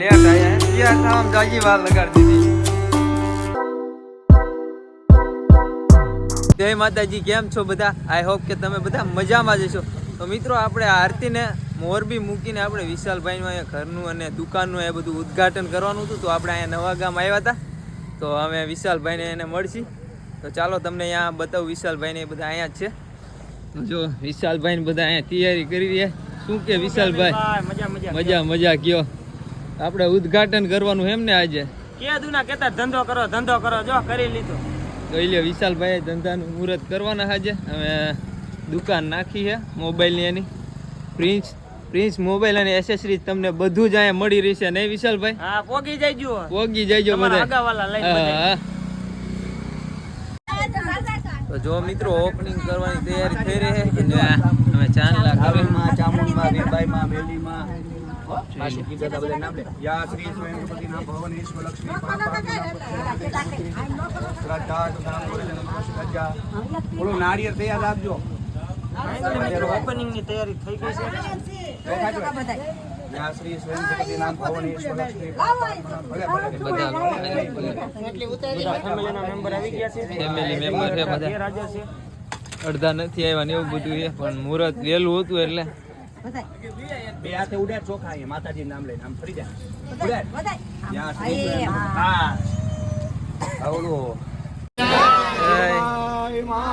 Late આયા જય માતાજી, કેમ છો બધા? આઈ હોપ કે તમે બધા મજામાં જ છો તો મિત્રો, આપણે આરતીને મોરબી મૂકીને આપણે વિશાલભાઈનું અહીંયા ઘરનું અને દુકાનનું એ બધું ઉદ્ઘાટન કરવાનું હતું. તો આપણે અહીંયા નવા ગામ આવ્યા હતા. તો અમે વિશાલભાઈને એને મળશી. તો ચાલો તમને અહીંયા બતાવું, વિશાલભાઈને એ બધા અહીંયા જ છે. તો વિશાલભાઈ ને બધા અહીંયા તૈયારી કરી રહ્યા. શું કે વિશાલભાઈ? મજા મજા કયો? આપણે ઉદઘાટન કરવાનું એમ ને આજે? કે દુના કેતા ધંધો કરો ધંધો કરો જો કરી લીધો. તો એટલે વિશાલભાઈએ ધંધાનું મુહૂર્ત કરવાના આજે. અમે દુકાન નાખી છે મોબાઈલની એની. પ્રિન્સ પ્રિન્સ મોબાઈલ અને એસેસરીઝ તમને બધું જ અહીંયા મળી રહેશે નહીં વિશાલભાઈ? હા પોગી જઈજો બધા. હા, હા. તો જો મિત્રો ઓપનિંગ કરવાની તૈયારી થઈ રહી છે. અને અમે ચાંદલા કરી કાવેરીમાં, ચામુંડમાં, વીરબાઈમાં. ઓલું નારિયેળ તૈયાર રાખજો. ઓપનિંગની તૈયારી થઈ ગઈ છે. શ્રી ભવનેશ્વર મેમ્બર આવી ગયા છે ફેમિલી મેમ્બર છે બધા. અડધા નથી આવ્યા ને એવું બધું એ પણ મુહૂર્ત વેલું હતું એટલે. બે હાથે ઉડાડ ચોખા અહીંયા માતાજી નામ લઈને આમ ફરી જાય. હા જય માતા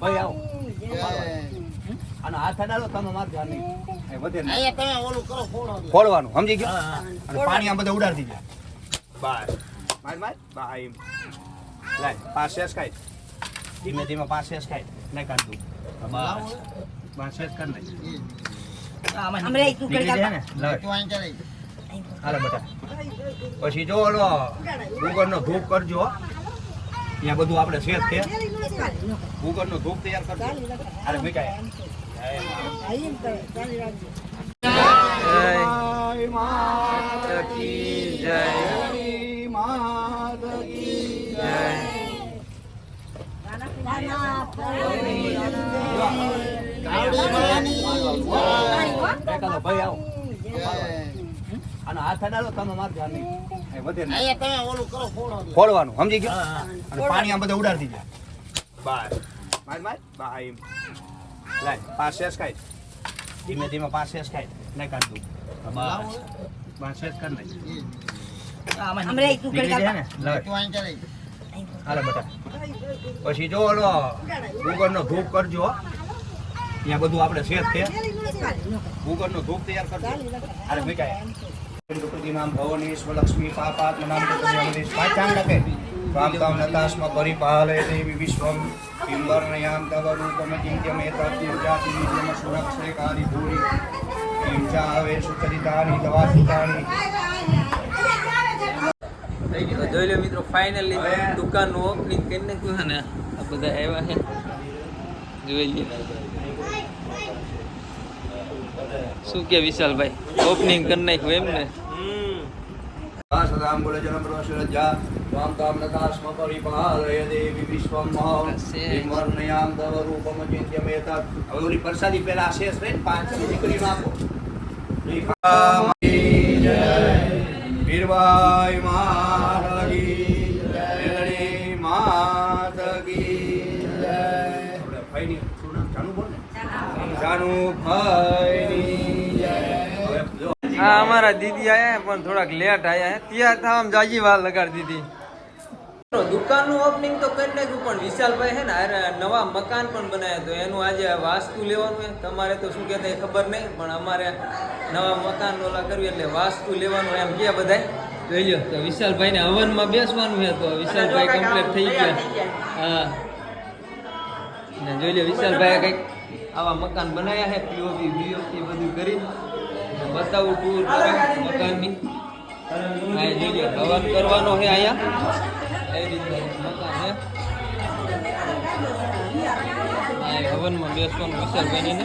ભાઈ આવો આનો હાથ અડાડો તમે માર ફોડવાનું સમજી ગયો? અને પાણી આમ બધા ઉડાડી દીધા. બસ માર માર. બાય લાય પાંચ શેષ ખાય. ધીમે ધીમે પાંચ શેષ ખાય. નહીં કાઢ દઉં બસ પાંચ કર નાખ. નીકળી જાય ને? લાય. હાલો બેટા. પછી જો ઓલો ગુગળનો ધૂપ કરજો અહીંયા બધું આપણે શેષ છે. ગુગળનો ધૂપ તૈયાર કરજો. અરે મીઠાઈ. જય માતા કી જય. ભાઈ આવો. આનો હાથ અડાડો તમે માર ધ્યાન નહીં એ વધે નહીં. ફોડવાનું સમજી ગયો? અને પાણી આમ બધા ઉડાડી દીધા. બાય. માર માર. બાય એમ. લાય પાંચ શેષ ખાય. ધીમે ધીમે પાંચ શેષ ખાય. નહીં કાઢ દઉં. બસ પાંચ કર ને. હાલો બેટા. પછી જો ઓલો ગુગળનો ધૂપ કરજો ત્યાં બધું આપણે શેર છે. ગુગળનો ધૂપ તૈયાર કરજો. અરે મીઠાઈ ગણપતિ નામ ભવનેશ્વર લક્ષ્મી પાપાત્મ નામ પ્રતિમા પાચાંગ લખે. રામ તામ નતાસ્મ પરિપાલય દેવી વિશ્વમ બિંબર્ણયામ તવ રૂપમ કિંત્યમ એતત્યમ જાતિ નિત્યમ સુરક્ષે કારી ભૂરી કિં ચાવે સુચરિતાની દવા સુતાની તો જોઈ લો મિત્રો ફાઇનલી દુકાનનું ઓપનિંગ કરી નાખ્યું છે ને. આ બધા આવ્યા છે. જોઈ લે. શું કે વિશાલભાઈ? ઓપનિંગ કરી નાખ્યું એમ ને બિંબર્ણયામ તવ રૂપમ કિંત્યમ એતત્ હવે ઓલી પ્રસાદી પહેલા શેષ રહે ને પાંચ દીકરીનો આપો મેલડી? જાનુ બોલ હા અમારા દીદી આયા પણ થોડાક લેટ આયા ત્યાં થવામાં જાજી વાર લગાડી દીધી. દુકાનનું ઓપનિંગ તો કરી નાખ્યું પણ વિશાલભાઈ છે ને હારે નવા મકાન પણ બનાવ્યા તો એનું આજે વાસ્તુ લેવાનું છે તમારે તો શું કહેતા ખબર નહીં પણ અમારે નવા મકાન ઓલા કરવી એટલે વાસ્તુ લેવાનું એમ કે બધાય. જોઈ લો તો વિશાલભાઈને હવનમાં બેસવાનું છે તો વિશાલભાઈ કમ્પ્લીટ થઈ ગયા. હા. ને જોઈ લો વિશાલભાઈ કંઈક આવા મકાન બનાવ્યા છે પીઓપી બીઓપી બધું કરી. બતાવું ટૂર મકાનની આ જોઈ લો હવન કરવાનો છે અહીંયા, એ રીતે મકાન છે આ હવનમાં બેસવાનું વિશાલભાઈને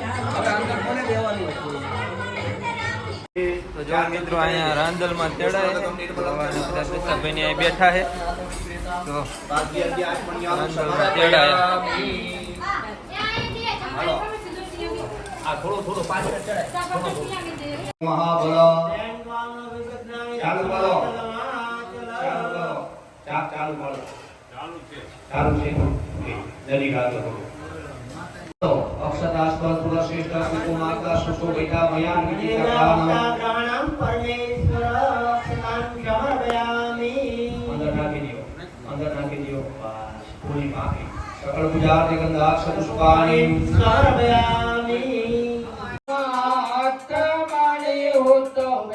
તો જો મિત્રો અહીંયા રાંદલમાં તેડાય છે. તો બધા દસ્તાભાઈની અહીં બેઠા છે તો પાંચ બે અગિયાર આઠ મણી આવે. રાંદલમાં તેડાય હાલો. આ થોડો થોડો પાછળ ચડાય. મહાબળ. ચાલુ કરો. ચાલુ કરો. ચાલુ કરો ચાલુ છે. જલ્દી ગાતો અક્ષતાસ્પદ પુરશ્રેષ્ઠ સુકુમાતા સુશોભિતા મયા વિજિતા અંદર નાખી દો અંદર નાખી દો પૂરી માફી. સકળ પૂજા ગંધાક્ષર પુષ્પાણી જો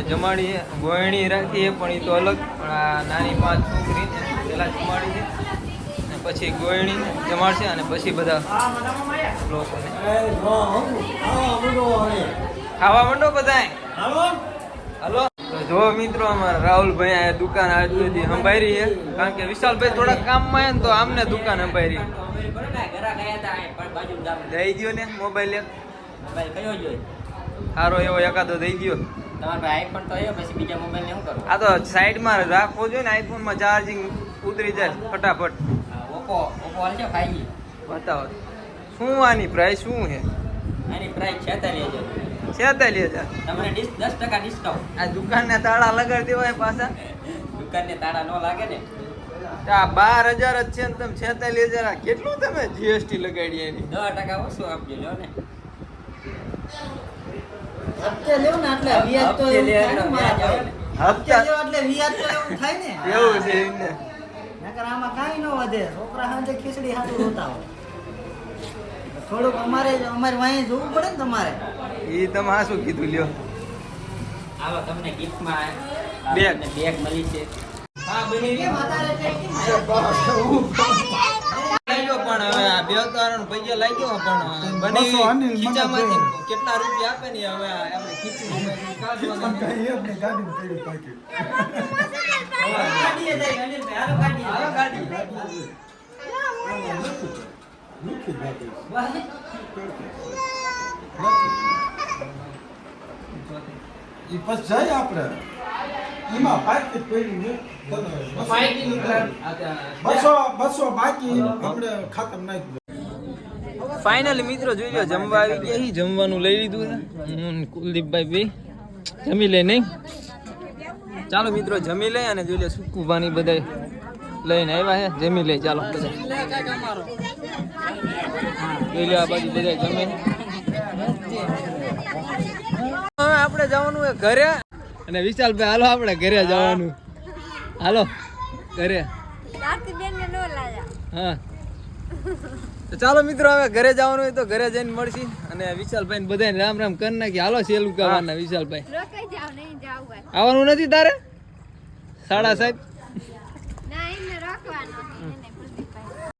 છોકરીઓને જમાડી ગોયણી રાખી પણ એ તો અલગ પણ આ નાની પાંચ છોકરીને પહેલાં જમાડી છે. અને પછી ગોયણીને જમાડશે અને પછી બધા લોકોને ખાવા માંડો બધા હલો? જો મિત્રો અમારા રાહુલભાઈ આ દુકાન આજુ સુધી સંભાળી છે. કારણ કે વિશાલભાઈ થોડા કામમાં છે ને તો આમને દુકાન સંભાળી. દઈ ગયો ને મોબાઈલ એક. સારો એવો એકાદો દઈ દો આ તો સાઈડમાં રાખવો જોઈએ ને આઈફોનમાં ચાર્જિંગ ઉતરી જાય ફટાફટ. બતાવો. શું આની પ્રાઇસ શું છે? છેતાલીસ હજાર. આ દુકાનના તાળા લગાડી દેવાય પાછા? આ બાર હજાર જ છે ને તમે છેતાલીસ હજાર આ કેટલું તમે જીએસટી લગાડી એની? હપ્તે લેવું ને એટલે વ્યાજ તો એવું થાય ને મારા ભાઈ. હપ્તે. હપ્તા એટલે વ્યાજ તો એવું થાય ને. એવું છે એમને નકર આમાં કાંઈ ન વધે. છોકરા ખીચડી હાથું રોતા હોય. થોડુંક અમારે અમારે વાંહે જોવું પડે ને તમારે. એ તમે આ શું કીધું લ્યો? હાલો તમને ગિફ્ટમાં બેગ. બેગ મળી છે. હા બની પણ હવે આ બે તારણ પૈસા લાગ્યો પણ બની ખીચામાંથી કેટલા રૂપિયા આપે ને હવે આપણે. ગાડીએ જાય. ગાડી. ઈ પછી જાય આપણે એમાં પડ્યું છે. બસો બસો બાકી આપણે ખાતર નાખી ફાઇનલી મિત્રો જોઈ લો જમવા આવી ગયા હી. જમવાનું લઈ લીધું છે. હું કુલદીપભાઈ બે. જમી લે નહીં. ચાલો મિત્રો જમી લઈ અને જોઈ લે સૂકું પાણી બધા લઈને આવ્યા છે જમી લઈ ચાલો. બધા જોઈ લો આ બાજુ બધા જમે. હવે આપણે જવાનું ઘરે. અને વિશાલભાઈ હાલો આપણે ઘરે જવાનું. હાલો ઘરે. હા. તો ચાલો મિત્રો હવે ઘરે જવાનું હોય તો ઘરે જઈને મળશી. અને વિશાલભાઈ બધાને રામ રામ કરી નાખી. હાલો સેલું કરવાના વિશાલભાઈ. આવવાનું નથી તારે? સાડા સાહેબ